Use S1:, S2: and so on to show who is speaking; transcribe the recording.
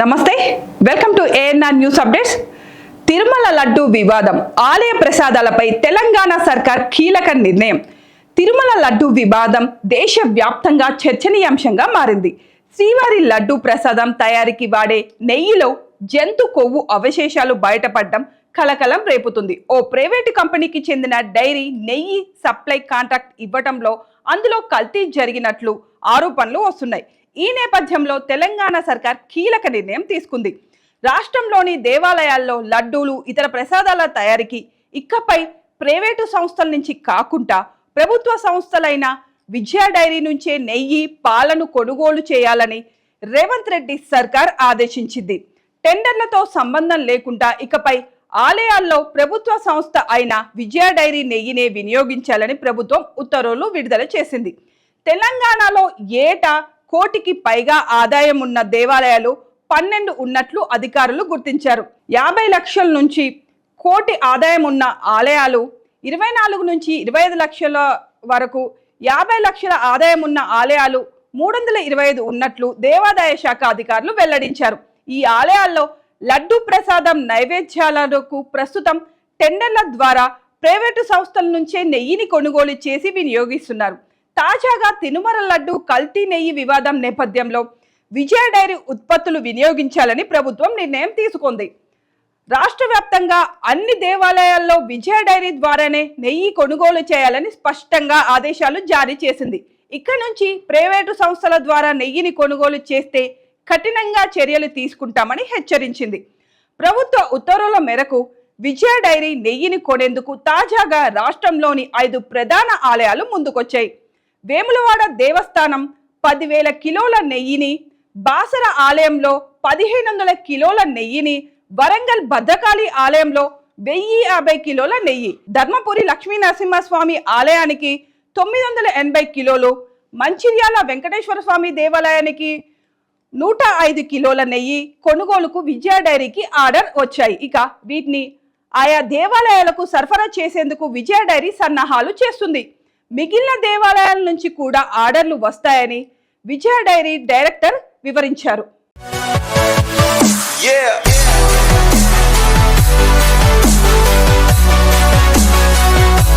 S1: నమస్తే welcome to ANR news updates Tirumala laddu వివాదం ఆలయ ప్రసాదాలపై తెలంగాణ సర్కార్ కీలక నిర్ణయం. తిరుమల లడ్డు వివాదం దేశవ్యాప్తంగా చర్చనీయాంశంగా మారింది. శ్రీవారి లడ్డు ప్రసాదం తయారీకి వాడే నెయ్యిలో జంతు కొవ్వు అవశేషాలు బయటపడడం కలకలం రేపుతుంది. ఓ ప్రైవేటు కంపెనీకి చెందిన డైరీ నెయ్యి సప్లై కాంట్రాక్ట్ ఇవ్వటంలో అందులో కల్తీ జరిగినట్లు ఆరోపణలు వస్తున్నాయి. ఈ నేపథ్యంలో తెలంగాణ సర్కార్ కీలక నిర్ణయం తీసుకుంది. రాష్ట్రంలోని దేవాలయాల్లో లడ్డూలు ఇతర ప్రసాదాల తయారీకి ఇకపై ప్రైవేటు సంస్థల నుంచి కాకుండా ప్రభుత్వ సంస్థలైన విజయ డైరీ నుంచే నెయ్యి పాలను కొనుగోలు చేయాలని రేవంత్ రెడ్డి సర్కార్ ఆదేశించింది. టెండర్లతో సంబంధం లేకుండా ఇకపై ఆలయాల్లో ప్రభుత్వ సంస్థ అయిన విజయ డైరీ నెయ్యినే వినియోగించాలని ప్రభుత్వం ఉత్తర్వులు విడుదల చేసింది. తెలంగాణలో ఏటా కోటికి పైగా ఆదాయం ఉన్న దేవాలయాలు పన్నెండు ఉన్నట్లు అధికారులు గుర్తించారు. యాభై లక్షల నుంచి కోటి ఆదాయం ఉన్న ఆలయాలు ఇరవై నాలుగు నుంచి ఇరవై ఐదు లక్షల వరకు యాభై లక్షల ఆదాయం ఉన్న ఆలయాలు మూడు వందల ఇరవై ఐదు ఉన్నట్లు దేవాదాయ శాఖ అధికారులు వెల్లడించారు. ఈ ఆలయాల్లో లడ్డు ప్రసాదం నైవేద్యాలకు ప్రస్తుతం టెండర్ల ద్వారా ప్రైవేటు సంస్థల నుంచే నెయ్యిని కొనుగోలు చేసి వినియోగిస్తున్నారు. తాజాగా తినుమర లడ్డు కల్తీ నెయ్యి వివాదం నేపథ్యంలో విజయ డైరీ ఉత్పత్తులు వినియోగించాలని ప్రభుత్వం నిర్ణయం తీసుకుంది. రాష్ట్ర వ్యాప్తంగా అన్ని దేవాలయాల్లో విజయ డైరీ ద్వారానే నెయ్యి కొనుగోలు చేయాలని స్పష్టంగా ఆదేశాలు జారీ చేసింది. ఇక్కడ నుంచి ప్రైవేటు సంస్థల ద్వారా నెయ్యిని కొనుగోలు చేస్తే కఠినంగా చర్యలు తీసుకుంటామని హెచ్చరించింది. ప్రభుత్వ ఉత్తర్వుల మేరకు విజయ డైరీ నెయ్యిని కొనేందుకు తాజాగా రాష్ట్రంలోని ఐదు ప్రధాన ఆలయాలు ముందుకొచ్చాయి. వేములవాడ దేవస్థానం పదివేల కిలోల నెయ్యిని బాసర ఆలయంలో పదిహేను వందల కిలోల నెయ్యిని వరంగల్ భద్రకాళి ఆలయంలో వెయ్యి యాభై కిలోల నెయ్యి. ధర్మపురి లక్ష్మీ నరసింహస్వామి ఆలయానికి తొమ్మిది వందల ఎనభై కిలోలు మంచిర్యాల వెంకటేశ్వర స్వామి దేవాలయానికి నూట ఐదు కిలోల నెయ్యి కొనుగోలుకు విజయ డైరీకి ఆర్డర్ వచ్చాయి. ఇక వీటిని ఆయా దేవాలయాలకు సరఫరా చేసేందుకు విజయ డైరీ సన్నాహాలు చేస్తుంది. మిగిలిన దేవాలయాల నుంచి కూడా ఆర్డర్లు వస్తాయని విజయ డైరీ డైరెక్టర్ వివరించారు
S2: Yeah.